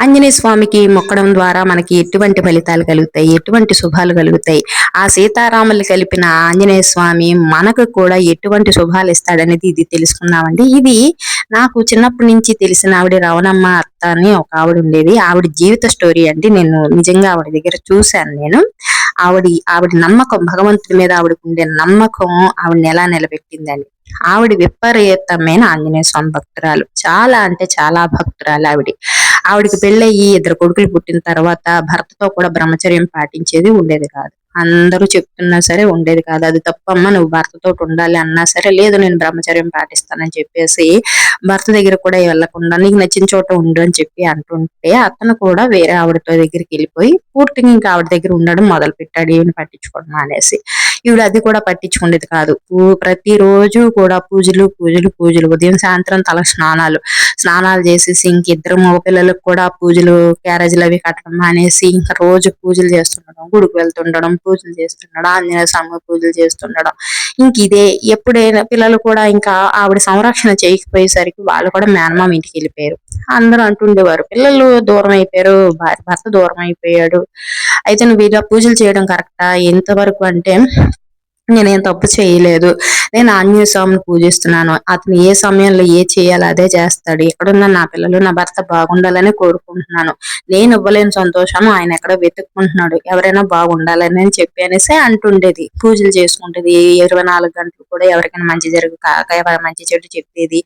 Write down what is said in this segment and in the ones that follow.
ఆంజనేయ స్వామికి మొక్కడం ద్వారా మనకి ఎటువంటి ఫలితాలు కలుగుతాయి? ఎటువంటి శుభాలు కలుగుతాయి? ఆ సీతారాములు కలిపిన ఆంజనేయ స్వామి మనకు కూడా ఎటువంటి శుభాలు ఇస్తాడనేది ఇది తెలుసుకున్నామండి. ఇది నాకు చిన్నప్పటి నుంచి తెలిసిన ఆవిడ రవణమ్మ అత్త అని ఒక ఆవిడ ఉండేది. ఆవిడ జీవిత స్టోరీ అండి. నేను నిజంగా ఆవిడ దగ్గర చూశాను నేను. ఆవిడ ఆవిడ నమ్మకం భగవంతుడి మీద ఆవిడకు ఉండే నమ్మకం ఆవిడని ఎలా నిలబెట్టిందని ఆవిడ విపరీతమైన ఆంజనేయ స్వామి భక్తురాలు. చాలా అంటే చాలా భక్తురాలు ఆవిడ. ఆవిడకి పెళ్ళయ్యి ఇద్దరు కొడుకులు పుట్టిన తర్వాత భర్తతో కూడా బ్రహ్మచర్యం పాటించేది ఉండేది కాదు. అందరూ చెప్తున్నా సరే ఉండేది కాదు. అది తప్పమ్మ నువ్వు భర్తతో ఉండాలి అన్నా సరే లేదు నేను బ్రహ్మచర్యం పాటిస్తానని చెప్పేసి భర్త దగ్గర కూడా వెళ్ళకుండా నీకు నచ్చిన చోట ఉండు అని చెప్పి అంటుంటే అతను కూడా వేరే ఆవిడతో దగ్గరికి వెళ్ళిపోయి పూర్తిగా ఇంకా ఆవిడ దగ్గర ఉండడం మొదలు పెట్టాడు ఏమి పట్టించుకోవడం అనేసి ఈవిడ అది కూడా పట్టించుకునేది కాదు. ప్రతి రోజు కూడా పూజలు పూజలు పూజలు. ఉదయం సాయంత్రం తల స్నానాలు. స్నానాలు చేసేసి ఇంక ఇద్దరు మగపిల్లలకు కూడా పూజలు క్యారేజీలు అవి కట్టడం అనేసి ఇంకా రోజు పూజలు చేస్తుండడం గుడికి వెళ్తుండడం పూజలు చేస్తున్నాడా? ఆంజనేయ స్వామి పూజలు చేస్తుండడం ఇంక ఇదే ఎప్పుడైనా పిల్లలు కూడా ఇంకా ఆవిడ సంరక్షణ చేయకపోయేసరికి వాళ్ళు కూడా మేనమామ ఇంటికి వెళ్ళిపోయారు. అందరూ అంటుండేవారు పిల్లలు దూరం అయిపోయారు భర్త దూరం అయిపోయాడు. అయితే నువ్వు ఇలా పూజలు చేయడం కరెక్టా? ఎంతవరకు అంటే నేనేం తప్పు చేయలేదు. నేను ఆంజనేయ స్వామిని పూజిస్తున్నాను. అతను ఏ సమయంలో ఏ చేయాలో అదే చేస్తాడు. ఎక్కడున్న నా పిల్లలు నా భర్త బాగుండాలని కోరుకుంటున్నాను. నేను ఇవ్వలేని సంతోషం ఆయన ఎక్కడ వెతుక్కుంటున్నాడు. ఎవరైనా బాగుండాలని అని చెప్పి అనేసి అంటుండేది. పూజలు చేసుకుంటేది ఇరవై నాలుగు గంటలు కూడా ఎవరికైనా మంచి జరుగు కాక మంచి చెడు చెప్పేది.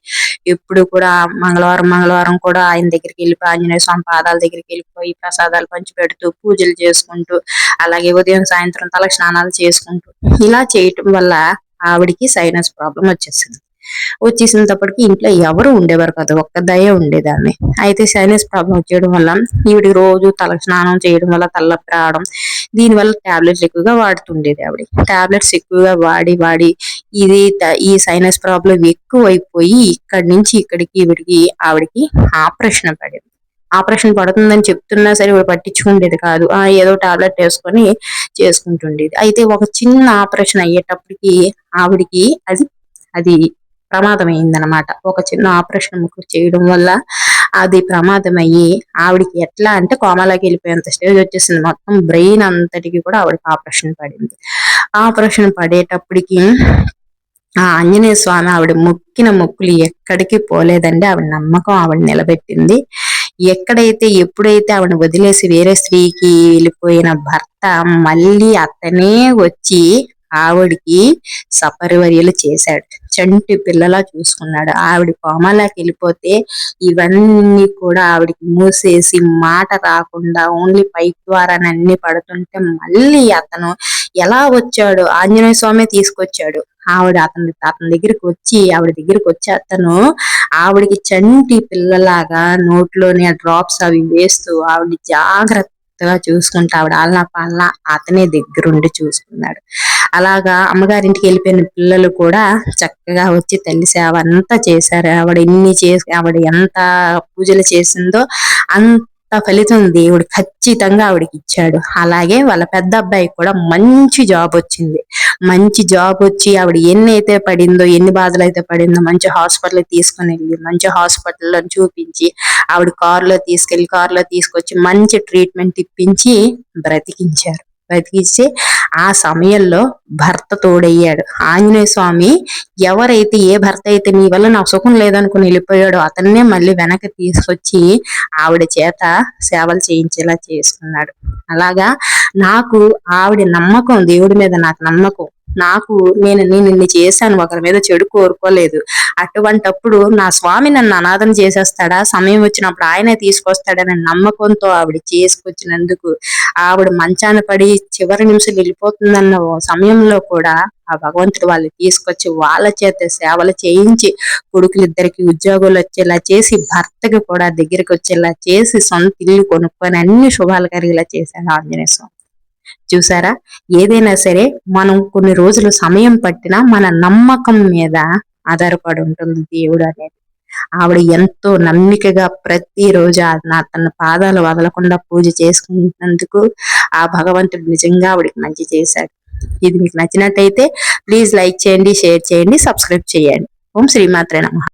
ఎప్పుడు కూడా మంగళవారం మంగళవారం కూడా ఆయన దగ్గరికి వెళ్ళిపోయి ఆంజనేయ స్వామి పాదాల దగ్గరికి వెళ్ళిపోయి ప్రసాదాలు పంచి పెడుతూ పూజలు చేసుకుంటూ అలాగే ఉదయం సాయంత్రం తల స్నానాలు చేసుకుంటూ ఇలా చేయటం వల్ల ఆవిడికి సైనస్ ప్రాబ్లం వచ్చేసింది. వచ్చేసినప్పటికి ఇంట్లో ఎవరు ఉండేవారు కాదు ఒక్క దయ ఉండేదాన్ని. అయితే సైనస్ ప్రాబ్లం వచ్చేయడం వల్ల ఈవిడి రోజు తల స్నానం చేయడం వల్ల తలనొప్పి రావడం దీనివల్ల టాబ్లెట్స్ ఎక్కువగా వాడుతుండేది ఆవిడ. టాబ్లెట్స్ ఎక్కువగా వాడి వాడి ఇది ఈ సైనస్ ప్రాబ్లం ఎక్కువైపోయి ఇక్కడి నుంచి ఇక్కడికి ఈవిడికి ఆవిడికి ఆపరేషన్ పడింది. ఆపరేషన్ పడుతుందని చెప్తున్నా సరే ఇవి పట్టించుకుండేది కాదు. ఆ ఏదో టాబ్లెట్ వేసుకొని చేసుకుంటుండేది. అయితే ఒక చిన్న ఆపరేషన్ అయ్యేటప్పటికి ఆవిడికి అది అది ప్రమాదం అయిందనమాట ఒక చిన్న ఆపరేషన్ చేయడం వల్ల అది ప్రమాదం అయ్యి ఆవిడికి ఎట్లా అంటే కోమాలోకి వెళ్ళిపోయేంత స్టేజ్ వచ్చేసింది. మొత్తం బ్రెయిన్ అంతటికి కూడా ఆవిడకి ఆపరేషన్ పడింది. ఆపరేషన్ పడేటప్పటికి ఆ ఆంజనేయ స్వామి ఆవిడ మొక్కిన మొక్కులు ఎక్కడికి పోలేదండి. ఆవిడ నమ్మకం ఆవిడ నిలబెట్టింది. ఎక్కడైతే ఎప్పుడైతే ఆవిడ వదిలేసి వేరే స్త్రీకి వెళ్ళిపోయిన భర్త మళ్ళీ అతనే వచ్చి ఆవిడికి సపరివర్యలు చేశాడు. చంటి పిల్లలా చూసుకున్నాడు. ఆవిడ కోమలాకి వెళ్ళిపోతే ఇవన్నీ కూడా ఆవిడికి మూసేసి మాట రాకుండా ఓన్లీ పైప్ ద్వారా అన్ని పడుతుంటే మళ్ళీ అతను ఎలా వచ్చాడు? ఆంజనేయ స్వామి తీసుకొచ్చాడు. ఆవిడ అతని అతని దగ్గరికి వచ్చి ఆవిడ దగ్గరికి వచ్చి అతను ఆవిడకి చంటి పిల్లలాగా నోట్లోని ఆ డ్రాప్స్ అవి వేస్తూ ఆవిడ జాగ్రత్త చక్కగా చూసుకుంటా ఆవిడ ఆలనా పాలన అతనే దగ్గరుండి చూసుకున్నాడు. అలాగా అమ్మగారింటికి వెళ్ళిపోయిన పిల్లలు కూడా చక్కగా వచ్చి తల్లి సేవ అంతా చేశారు. ఆవిడ ఎన్ని చేసి ఆవిడ ఎంత పూజలు చేసిందో అంత ఫలితం దేవుడు ఖచ్చితంగా ఆవిడకి ఇచ్చాడు. అలాగే వాళ్ళ పెద్ద అబ్బాయికి కూడా మంచి జాబ్ వచ్చింది. మంచి జాబ్ వచ్చి ఆవిడ ఎన్ని అయితే పడిందో ఎన్ని బాధలు అయితే పడిందో మంచి హాస్పిటల్ తీసుకుని వెళ్ళి మంచి హాస్పిటల్లో చూపించి ఆవిడ కారులో తీసుకెళ్ళి కారులో తీసుకొచ్చి మంచి ట్రీట్మెంట్ ఇప్పించి బ్రతికించారు. బ్రతికించి ఆ సమయంలో భర్త తోడయ్యాడు. ఆంజనేయ స్వామి ఎవరైతే ఏ భర్త అయితే నీ వల్ల నాకు సుఖం లేదనుకుని వెళ్ళిపోయాడో అతన్నే మళ్ళీ వెనక్కి తీసుకొచ్చి ఆవిడ చేత సేవలు చేయించేలా చేసుకున్నాడు. అలాగా నాకు ఆవిడ నమ్మకం దేవుడి మీద నాకు నమ్మకం నాకు నేను నేను చేశాను ఒకరి మీద చెడు కోరుకోలేదు. అటువంటప్పుడు నా స్వామి నన్ను అనాథం చేసేస్తాడా? సమయం వచ్చినప్పుడు ఆయనే తీసుకొస్తాడనే నమ్మకంతో ఆవిడ చేసుకొచ్చినందుకు ఆవిడ మంచాన పడి చివరి నిమిషం వెళ్ళిపోతుందన్న సమయంలో కూడా ఆ భగవంతుడు వాళ్ళు తీసుకొచ్చి వాళ్ళ చేత సేవలు చేయించి కొడుకులిద్దరికి ఉద్యోగాలు వచ్చేలా చేసి భర్తకి కూడా దగ్గరికి వచ్చేలా చేసి సొంత ఇల్లు కొనుక్కొని అన్ని శుభాలు కలిగేలా చేశాడు ఆంజనేయ స్వామి. చూసారా? ఏదైనా సరే మనం కొన్ని రోజులు సమయం పట్టినా మన నమ్మకం మీద ఆధారపడి ఉంటుంది దేవుడు అనేది. ఆవిడ ఎంతో నమ్మికగా ప్రతిరోజు నా తన పాదాలు వదలకుండా పూజ చేసుకున్నందుకు ఆ భగవంతుడు నిజంగా ఆవిడకి మంచి చేశాడు. ఇది మీకు నచ్చినట్టయితే ప్లీజ్ లైక్ చేయండి షేర్ చేయండి సబ్స్క్రైబ్ చేయండి. ఓం శ్రీమాత్రే నమ.